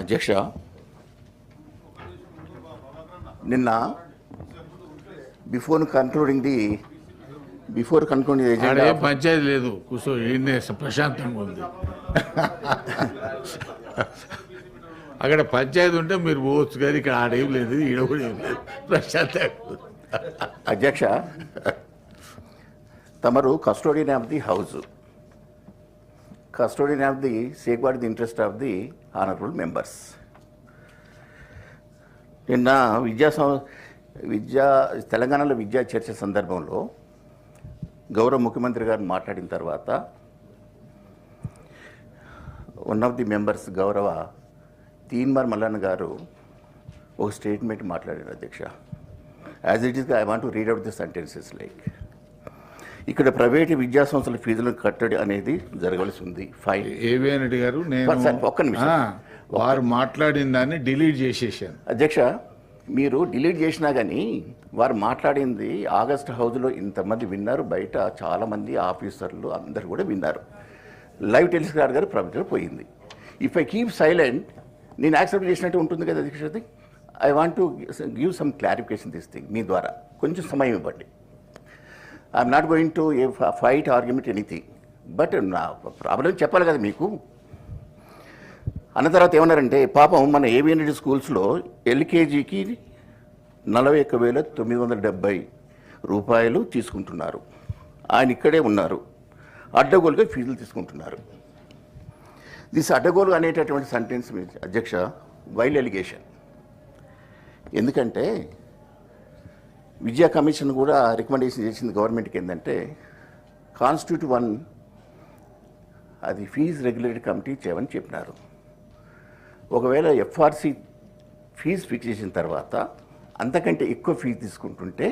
అధ్యక్ష నిన్న before concluding the before concluding the ఆడ ఎజెండా ఏం పంచాయతీ లేదు కూర్చో ఈయనే ప్రశాంతంగా ఉంది. అక్కడ పంచాయతీ ఉంటే మీరు పోవచ్చు కానీ ఇక్కడ ఆడేం లేదు ఈడ కూడా ఏం లేదు. ప్రశాంతంగా. అధ్యక్ష తమరు custodian of the house custodian of the safeguard the interest of the honourable members నిన్న విద్యా సం విద్యా తెలంగాణలో విద్యా చర్చ సందర్భంలో గౌరవ ముఖ్యమంత్రి గారు మాట్లాడిన తర్వాత వన్ ఆఫ్ ది మెంబర్స్ గౌరవ తీన్మార్ మల్లన్న గారు ఒక స్టేట్మెంట్ మాట్లాడారు అధ్యక్ష. As it is I want to read out the sentences like ఇక్కడ ప్రైవేటు విద్యా సంస్థల ఫీజులను కట్టడి అనేది జరగవలసి ఉంది. ఫైన్ ఏవిఎన్ రెడ్డి గారు నేను ఒక్క నిమిషం. వారు మాట్లాడిన దాన్ని డిలీట్ చేసేసాను. అధ్యక్ష మీరు డిలీట్ చేసినా కానీ వారు మాట్లాడింది ఆగస్ట్ హౌస్లో ఇంతమంది విన్నారు బయట చాలామంది ఆఫీసర్లు అందరు కూడా విన్నారు. లైవ్ టెలిస్క్రార్ గారు ప్రభుత్వం పోయింది. ఇఫ్ ఐ కీప్ సైలెంట్ నేను యాక్సెప్ట్ చేసినట్టు ఉంటుంది కదా అధ్యక్ష I want to give some clarification this thing మీ ద్వారా. కొంచెం సమయం ఇవ్వండి. I'm not going to a fight argument anything but నా ప్రాబ్లం చెప్పాలి కదా మీకు. అన్న తర్వాత ఏమన్నారంటే పాపం మన ఏవిఎన్డి స్కూల్స్లో ఎల్కేజీకి నలభై ఒక్క వేల తొమ్మిది వందల డెబ్బై రూపాయలు తీసుకుంటున్నారు. ఆయన ఇక్కడే ఉన్నారు. అడ్డగోలుగా ఫీజులు తీసుకుంటున్నారు. దిస్ అడ్డగోలు అనేటటువంటి సెంటెన్స్ మీ అధ్యక్ష వైల్ ఎలిగేషన్ ఎందుకంటే విద్యా కమిషన్ కూడా రికమెండేషన్ చేసింది గవర్నమెంట్కి ఏంటంటే కాన్స్టిట్యూట్ వన్ అది ఫీజు రెగ్యులేటరీ కమిటీ చేయమని చెప్పినారు. ఒకవేళ ఎఫ్ఆర్సి ఫీజు ఫిక్స్ చేసిన తర్వాత అంతకంటే ఎక్కువ ఫీజు తీసుకుంటుంటే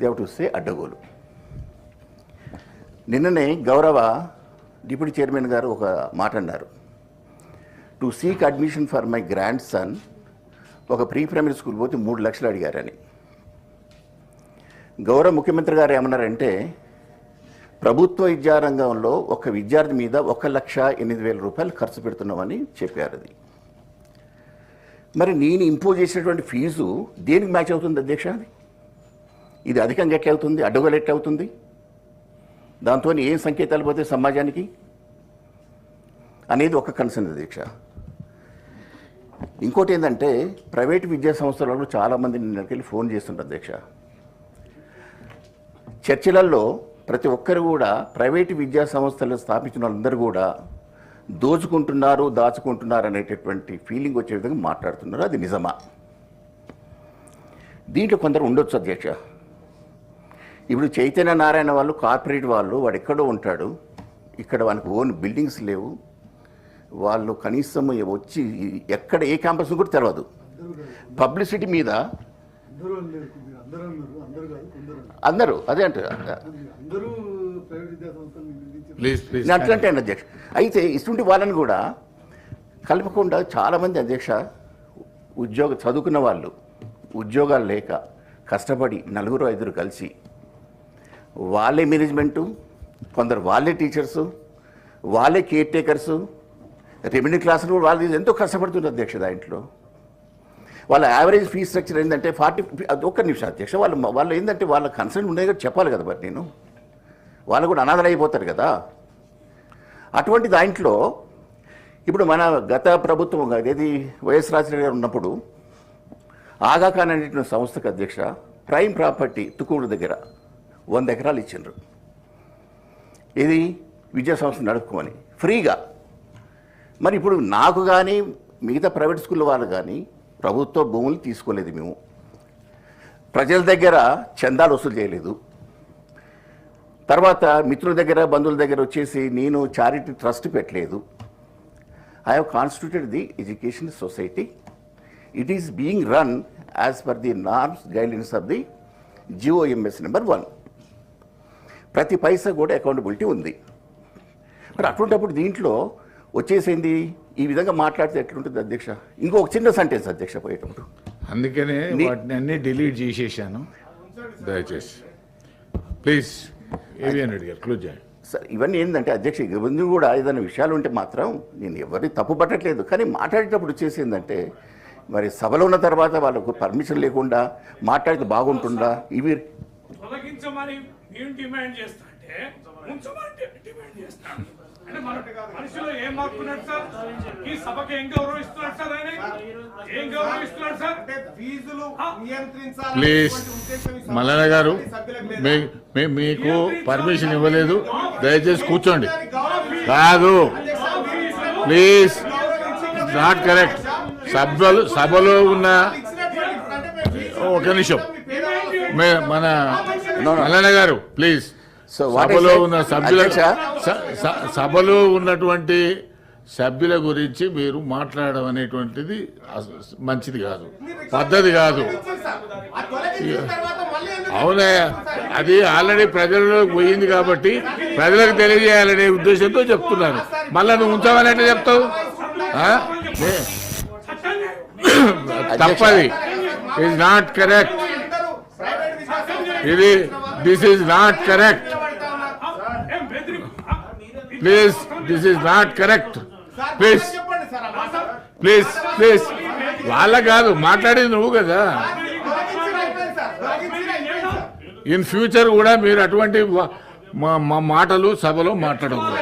దేవ్ వస్తే అడ్డగోలు. నిన్ననే గౌరవ డిప్యూటీ చైర్మన్ గారు ఒక మాట అన్నారు. To seek admission for my grandson ఒక ప్రీ ప్రైమరీ స్కూల్ పోతే మూడు లక్షలు అడిగారని. గౌరవ ముఖ్యమంత్రి గారు ఏమన్నారంటే ప్రభుత్వ విద్యారంగంలో ఒక విద్యార్థి మీద ఒక లక్ష ఎనిమిది వేల రూపాయలు ఖర్చు పెడుతున్నామని చెప్పారు అది. మరి నేను ఇంపోజ్ చేసినటువంటి ఫీజు దేనికి మ్యాచ్ అవుతుంది అధ్యక్ష? అది ఇది అధికంగా ఎట్లవుతుంది అడ్డగోలు అవుతుంది? దాంతో ఏం సంకేతాలు పోతాయి సమాజానికి? అనేది ఒక కన్సర్న్ అధ్యక్ష. ఇంకోటి ఏంటంటే ప్రైవేట్ విద్యా సంస్థలలో చాలామంది నిన్నకెళ్ళి ఫోన్ చేస్తుంటారు అధ్యక్ష. చర్చలలో ప్రతి ఒక్కరు కూడా ప్రైవేటు విద్యా సంస్థలు స్థాపించిన వాళ్ళందరూ కూడా దోచుకుంటున్నారు దాచుకుంటున్నారు అనేటటువంటి ఫీలింగ్ వచ్చే విధంగా మాట్లాడుతున్నారు. అది నిజమా? దీంట్లో కొందరు ఉండొచ్చు అధ్యక్ష. ఇప్పుడు చైతన్య నారాయణ వాళ్ళు కార్పొరేట్ వాళ్ళు వాడు ఎక్కడో ఉంటాడు. ఇక్కడ వానికి ఓన్ బిల్డింగ్స్ లేవు. వాళ్ళు కనీసం వచ్చి ఎక్కడ ఏ క్యాంపస్ కూడా తెలియదు పబ్లిసిటీ మీద అందరూ అదే నేను అట్లంటే అధ్యక్ష. అయితే ఇటువంటి వాళ్ళని కూడా కలపకుండా చాలామంది అధ్యక్ష ఉద్యోగ చదువుకున్న వాళ్ళు ఉద్యోగాలు లేక కష్టపడి నలుగురు ఐదుగురు కలిసి వాళ్ళే మేనేజ్మెంటు కొందరు వాళ్ళే టీచర్సు వాళ్ళే కేర్ టేకర్సు రెవెన్యూ క్లాసులు కూడా వాళ్ళు ఎంతో కష్టపడుతున్నారు అధ్యక్ష దాంట్లో. వాళ్ళ యావరేజ్ ఫీ స్ట్రక్చర్ ఏంటంటే ఫార్టీ అది ఒక్క నిమిషం అధ్యక్ష వాళ్ళు వాళ్ళు ఏంటంటే వాళ్ళ కన్సర్న్ ఉండేది కూడా చెప్పాలి కదా మరి నేను. వాళ్ళు కూడా అనాథలు అయిపోతారు కదా. అటువంటి దాంట్లో ఇప్పుడు మన గత ప్రభుత్వం అదేది వైఎస్ రాజశేఖర గారు ఉన్నప్పుడు ఆగాఖాన్ అనేటువంటి సంస్థకు అధ్యక్ష ప్రైమ్ ప్రాపర్టీ తుకూరు దగ్గర వంద ఎకరాలు ఇచ్చిండ్రు. ఇది విద్యా సంస్థ నడుపుకోమని. ఫ్రీగా. మరి ఇప్పుడు నాకు కానీ మిగతా ప్రైవేట్ స్కూల్ వాళ్ళు కానీ ప్రభుత్వ భూములు తీసుకోలేదు మేము. ప్రజల దగ్గర చందాలు వసూలు చేయలేదు. తర్వాత మిత్రుల దగ్గర బంధువుల దగ్గర వచ్చేసి నేను చారిటీ ట్రస్ట్ పెట్టలేదు. I have constituted the education society it is being run as per the norms guidelines of the GOMS number one ప్రతి పైసా కూడా అకౌంటబిలిటీ ఉంది. మరి అటువంటిప్పుడు దీంట్లో వచ్చేసింది ఈ విధంగా మాట్లాడితే ఎట్లుంటుంది అధ్యక్ష? ఇంకొక చిన్న సెంటెన్స్ అధ్యక్ష పోయేటప్పుడు. అందుకనే నీ- వాటిని అన్ని డిలీట్ చేసేసాను. దయచేసి. ప్లీజ్ ఏవిఎన్ రెడ్డి గారు క్లోజ్ చేయండి. సరే ఇవన్నీ ఏంటంటే అధ్యక్ష ఇవన్నీ కూడా ఏదైనా విషయాలు ఉంటే మాత్రం నేను ఎవరిని తప్పు పట్టట్లేదు. కానీ మాట్లాడేటప్పుడు వచ్చేసి ఏంటంటే మరి సభలో ఉన్న తర్వాత వాళ్ళకు పర్మిషన్ లేకుండా మాట్లాడితే బాగుంటుందా? ఇవి డిమాండ్ చేస్తా అంటే ఉంచమని డి- డిమాండ్ చేస్తాం. అంటే మనిషిలో ఏం మార్పున్నాడు సార్? ఈ సభకి ఏం గౌరవిస్తున్నాడు సార్ ఆయన? ఏం గౌరవిస్తున్నాడు సార్? అంటే ఫీజులు నియంత్రించాలి ప్లీజ్. మల్లన్న గారు మీకు పర్మిషన్ ఇవ్వలేదు. దయచేసి కూర్చోండి. కాదు. ప్లీజ్. Not correct. సభలు సభలో ఉన్న ఒక నిమిషం. మే- మన మల్లన్న గారు ప్లీజ్. సభలో ఉన్న సభ్యుల అధ్యక్ష. స- స- సభలో ఉన్నటువంటి సభ్యుల గురించి మీరు మాట్లాడడం అనేటువంటిది మంచిది కాదు. పద్ధతి కాదు. అవునా? అది ఆల్రెడీ ప్రజల్లోకి పోయింది కాబట్టి ప్రజలకు తెలియజేయాలనే ఉద్దేశంతో చెప్తున్నాను మళ్ళా నువ్వు ఉంచావని ఎట్లా చెప్తావు? తప్పది. ఇస్ నాట్ కరెక్ట్ ఇది this is not correct? Please this is not correct please. Please please వాళ్ళ కాదు మాట్లాడేది నువ్వు కదా. ఇన్ ఫ్యూచర్ కూడా మీరు అటువంటి మా- మా మాటలు సభలో మాట్లాడకూడదు.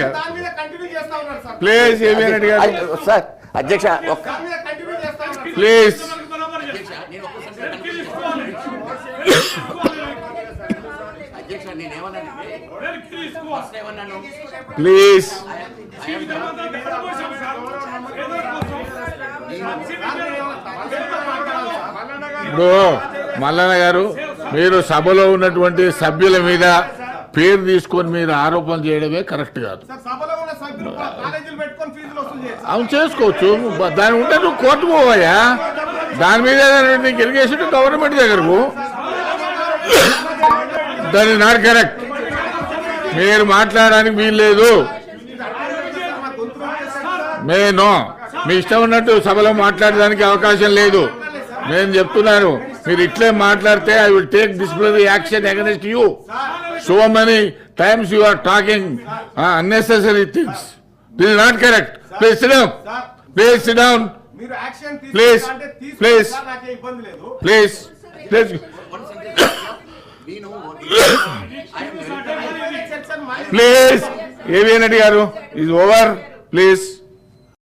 సార్ ప్లీజ్ ఏమీ రెడ్డి గారు అయ్య, సార్. అధ్యక్ష ప్లీజ్ ప్లీజ్. ఇప్పుడు మల్లన్న గారు మీరు సభలో ఉన్నటువంటి సభ్యుల మీద పేరు తీసుకొని మీరు ఆరోపణ చేయడమే కరెక్ట్ కాదు. సార్ సభలో ఉన్న సభ్యులు కూడా కాలేజీలు పెట్టుకొని ఫీజులు వసూలు చేయొచ్చు. అవును చేసుకోవచ్చు. దాని ఉంటే నువ్వు కోర్టు పోవయ్యా. దాని మీద ఏదైనా నీకు ఇరిగేషన్ గవర్నమెంట్ దగ్గరకు దాని నాట్ కరెక్ట్ మీరు మాట్లాడడానికి వీల్లేదు నేను మీ ఇష్టం ఉన్నట్టు సభలో మాట్లాడడానికి అవకాశం లేదు. నేను చెప్తున్నాను మీరు ఇట్లే మాట్లాడితే I will take disciplinary action against you so many times you are talking unnecessary things this not correct please down please down మీరు యాక్షన్ Please, అంటే please. తీసుకుంటారు నాకే ఇబ్బంది లేదు. ప్లీజ్ ప్లీజ్ సెక్షన్ మళ్ళీ ప్లీజ్ ఏవి రెడ్డి గారు ఈజ్ ఓవర్ ప్లీజ్